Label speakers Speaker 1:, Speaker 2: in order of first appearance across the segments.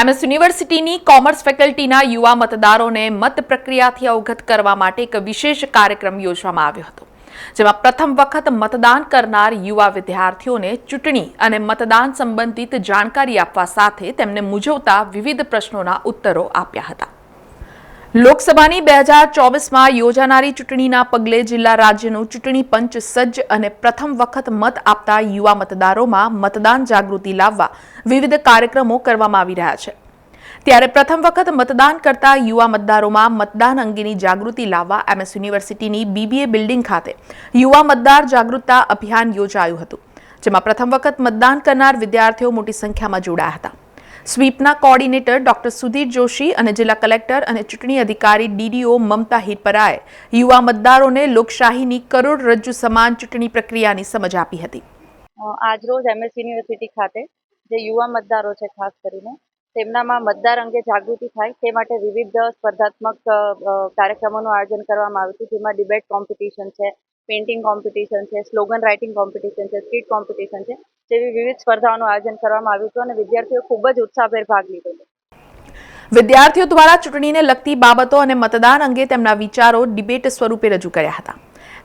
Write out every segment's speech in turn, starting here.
Speaker 1: MS યુનિવર્સિટીની commerce ફેકલ્ટીના યુવા મતદારોને મત પ્રક્રિયાથી અવગત કરવા માટે એક વિશેષ કાર્યક્રમ યોજવામાં આવ્યો હતો, જેમાં પ્રથમ વખત મતદાન કરનાર યુવા વિદ્યાર્થીઓને ચૂંટણી અને મતદાન સંબંધિત જાણકારી આપવા સાથે તેમને મૂંઝવતા વિવિધ પ્રશ્નોના ઉત્તરો આપ્યા હતા. લોકસભાની બે હજાર ચોવીસમાં યોજાનારી ચૂંટણીના પગલે જિલ્લા રાજ્યનું ચૂંટણી પંચ સજ્જ અને પ્રથમ વખત મત આપતા યુવા મતદારોમાં મતદાન જાગૃતિ લાવવા વિવિધ કાર્યક્રમો કરવામાં આવી રહ્યા છે. ત્યારે પ્રથમ વખત મતદાન કરતા યુવા મતદારોમાં મતદાન અંગેની જાગૃતિ લાવવા એમએસ યુનિવર્સિટીની બીબીએ બિલ્ડિંગ ખાતે યુવા મતદાર જાગૃતતા અભિયાન યોજાયું હતું, જેમાં પ્રથમ વખત મતદાન કરનાર વિદ્યાર્થીઓ મોટી સંખ્યામાં જોડાયા હતા. સ્વીપના કોઓર્ડિનેટર ડોક્ટર સુધીર જોશી અને જિલ્લા કલેક્ટર અને ચૂંટણી અધિકારી ડીડીઓ મમતા હિરપરાએ યુવા મતદારોને લોકશાહીની કરોડરજ્જુ સમાન ચૂંટણી પ્રક્રિયાની સમજ આપી હતી.
Speaker 2: આજરોજ એમએસ યુનિવર્સિટી ખાતે જે યુવા મતદારો છે, ખાસ કરીને, તેમનામાં મતદાર અંગે જાગૃતિ થાય તે માટે વિવિધ સ્પર્ધાત્મક કાર્યક્રમોનું આયોજન કરવામાં આવ્યું હતું, જેમાં ડિબેટ કોમ્પિટિશન છે પેઇન્ટિંગ કોમ્પિટિશન છે સ્લોગન રાઇટિંગ કોમ્પિટિશન છે સ્પીડ કોમ્પિટિશન છે, જેવી વિવિધ સ્પર્ધાઓનું આયોજન કરવામાં આવ્યું હતું અને વિદ્યાર્થીઓ ખૂબ જ ઉત્સાહભેર ભાગ લીધો હતો.
Speaker 1: વિદ્યાર્થીઓ દ્વારા ચૂંટણીને લગતી બાબતો અને મતદાન અંગે તેમના વિચારો ડિબેટ સ્વરૂપે રજૂ કર્યા હતા.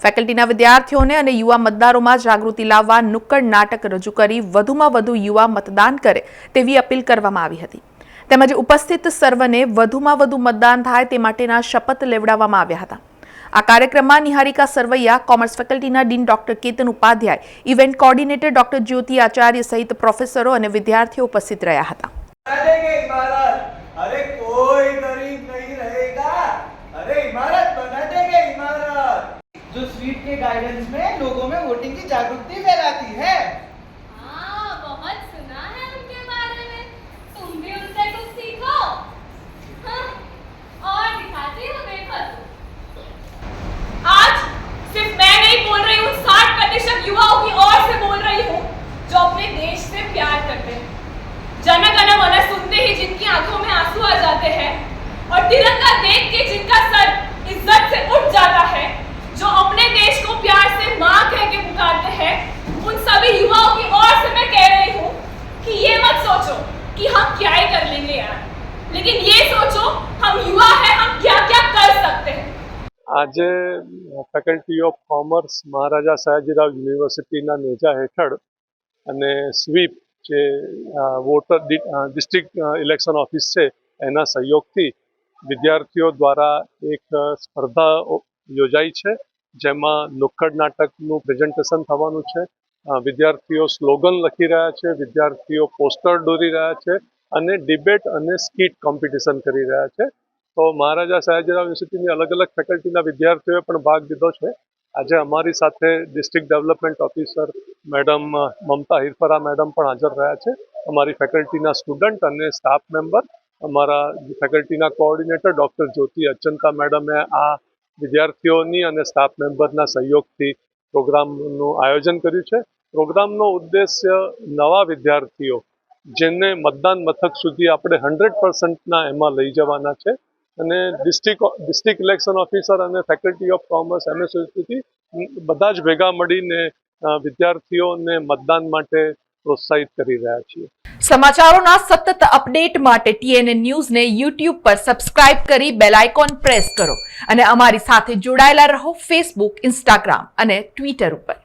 Speaker 1: ફેકલ્ટીના વિદ્યાર્થીઓને અને યુવા મતદારોમાં જાગૃતિ લાવવા નુક્કડ નાટક રજૂ કરી વધુમાં વધુ યુવા મતદાન કરે તેવી અપીલ કરવામાં આવી હતી. તેમજ ઉપસ્થિત સર્વને વધુમાં વધુ મતદાન થાય તે માટેના શપથ લેવડાવવામાં આવ્યા હતા. આ કાર્યક્રમમાં Niharika Sarvaiya commerce ફેકલ્ટીના dean doctor Ketan Upadhyay event coordinator doctor Jyoti Acharya સહિત પ્રોફેસરો અને વિદ્યાર્થીઓ ઉપસ્થિત રહ્યા હતા
Speaker 3: बना देंगे इमारत अरे कोई गरीब नहीं रहेगा अरे इमारत बना देंगे इमारत जो स्वीप के गाइडेंस में लोगों में वोटिंग की जागरूकता फैलाती है
Speaker 4: हाँ तिरंगा देख के जिनका सर इज्जत से उठ जाता है जो अपने देश को प्यार से माँ कह के पुकारते हैं उन सभी युवाओं की ओर से मैं कह रही हूँ कि ये मत सोचो कि हम क्या ही कर लेंगे यार लेकिन ये सोचो हम युवा हैं हम क्या क्या कर सकते हैं
Speaker 5: આજે faculty of commerce Maharaja Sayajirao યુનિવર્સિટીના નેજા હેઠળ અને સ્વીપ જે અ, વોટર ડિ- uh, district uh, election office છે એના સહયોગથી વિદ્યાર્થીઓ દ્વારા એક સ્પર્ધા યોજાઈ છે, જેમાં નુક્કડ નાટકનું પ્રેઝન્ટેશન થવાનું છે. વિદ્યાર્થીઓ સ્લોગન લખી રહ્યા છે, વિદ્યાર્થીઓ પોસ્ટર દોરી રહ્યા છે અને ડિબેટ અને સ્કીટ કોમ્પિટિશન કરી રહ્યા છે. તો મહારાજા સયાજીરાવ યુનિવર્સિટીની અલગ અલગ ફેકલ્ટીના વિદ્યાર્થીઓએ પણ ભાગ લીધો છે. આજે અમારી સાથે district development officer madam, Mamta Hirfara madam પણ હાજર રહ્યા છે. અમારી ફેકલ્ટીના સ્ટુડન્ટ અને સ્ટાફ મેમ્બર અમારા ફેકલ્ટીના કોઓર્ડિનેટર ડૉક્ટર જ્યોતિ અચંતા મેડમે આ વિદ્યાર્થીઓની અને સ્ટાફ મેમ્બરના સહયોગથી પ્રોગ્રામનું આયોજન કર્યું છે. પ્રોગ્રામનો ઉદ્દેશ્ય નવા વિદ્યાર્થીઓ જેને મતદાન મથક સુધી આપણે હંડ્રેડ પર્સન્ટના એમાં લઈ જવાના છે અને ડિસ્ટ્રિક્ટ ડિસ્ટ્રિક્ટ ઇલેક્શન ઓફિસર અને faculty of commerce MS university બધા જ ભેગા મળીને વિદ્યાર્થીઓને મતદાન માટે પ્રોત્સાહિત કરી રહ્યા છીએ.
Speaker 1: સમાચારોના સતત અપડેટ માટે ટીએનએ ન્યૂઝને યુટ્યુબ પર સબસ્ક્રાઇબ કરી બેલ આઇકોન પ્રેસ કરો અને અમારી સાથે જોડાયેલા રહો ફેસબુક, ઇન્સ્ટાગ્રામ અને ટ્વિટર ઉપર.